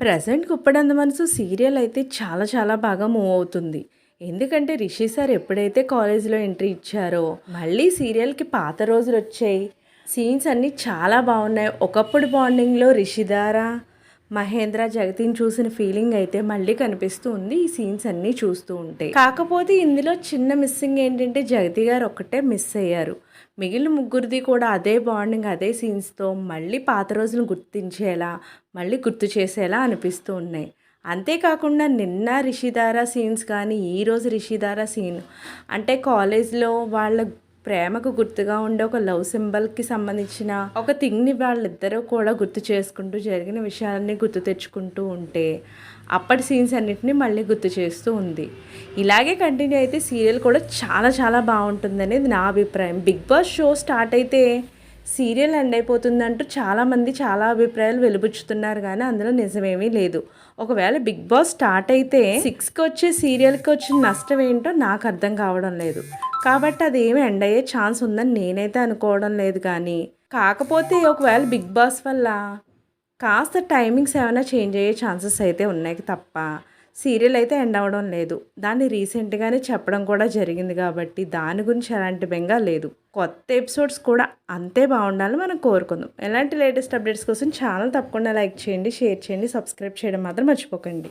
Present Guppedantha మనసు serial అయితే చాలా చాలా బాగా మూవ్ అవుతుంది. ఎందుకంటే రిషి సార్ ఎప్పుడైతే కాలేజీలో ఎంట్రీ ఇచ్చారో మళ్ళీ సీరియల్కి పాత రోజులు వచ్చాయి సీన్స్ అన్నీ చాలా బాగున్నాయి ఒకప్పుడు బాండింగ్లో రిషిదారా మహేంద్ర జగతిని చూసిన ఫీలింగ్ అయితే మళ్ళీ కనిపిస్తూ ఉంది. ఈ సీన్స్ అన్నీ చూస్తూ ఉంటే. కాకపోతే ఇందులో చిన్న మిస్సింగ్ ఏంటంటే జగతి గారు ఒక్కటే మిస్ అయ్యారు. మిగిలిన ముగ్గురిది కూడా అదే బాండింగ్ అదే సీన్స్తో మళ్ళీ పాత రోజులను గుర్తించేలా మళ్ళీ గుర్తు చేసేలా అనిపిస్తూ ఉన్నాయి. అంతేకాకుండా నిన్న రిషిదార సీన్స్ కానీ ఈరోజు రిషిదార సీన్ అంటే కాలేజ్లో వాళ్ళ ప్రేమకు గుర్తుగా ఉండే ఒక లవ్ సింబల్కి సంబంధించిన ఒక థింగ్ని వాళ్ళిద్దరూ కూడా గుర్తు చేసుకుంటూ జరిగిన విషయాలన్నీ గుర్తు తెచ్చుకుంటూ ఉంటే అప్పటి సీన్స్ అన్నిటిని మళ్ళీ గుర్తు చేస్తూ ఉంది. ఇలాగే కంటిన్యూ అయితే సీరియల్ కూడా చాలా చాలా బాగుంటుంది అనేది నా అభిప్రాయం. బిగ్ బాస్ షో స్టార్ట్ అయితే సీరియల్ ఎండ్ అయిపోతుందంటూ చాలామంది చాలా అభిప్రాయాలు వెలుబుచ్చుతున్నారు కానీ అందులో నిజమేమీ లేదు. ఒకవేళ బిగ్ బాస్ స్టార్ట్ అయితే సిక్స్కి వచ్చే సీరియల్కి వచ్చిన నష్టం ఏంటో నాకు అర్థం కావడం లేదు. కాబట్టి అది ఏమి ఎండ్ అయ్యే ఛాన్స్ ఉందని నేనైతే అనుకోవడం లేదు కానీ కాకపోతే ఒకవేళ బిగ్ బాస్ వల్ల కాస్త టైమింగ్స్ ఏమైనా చేంజ్ అయ్యే ఛాన్సెస్ అయితే ఉన్నాయి తప్ప సీరియల్ అయితే ఎండ్ అవ్వడం లేదు. దాన్ని రీసెంట్గానే చెప్పడం కూడా జరిగింది కాబట్టి దాని గురించి ఎలాంటి బెంగా లేదు. కొత్త ఎపిసోడ్స్ కూడా అంతే బాగుండాలని మనం కోరుకుందాం. ఎలాంటి లేటెస్ట్ అప్డేట్స్ కోసం ఛానల్ తప్పకుండా లైక్ చేయండి షేర్ చేయండి సబ్స్క్రైబ్ చేయడం మాత్రం మర్చిపోకండి.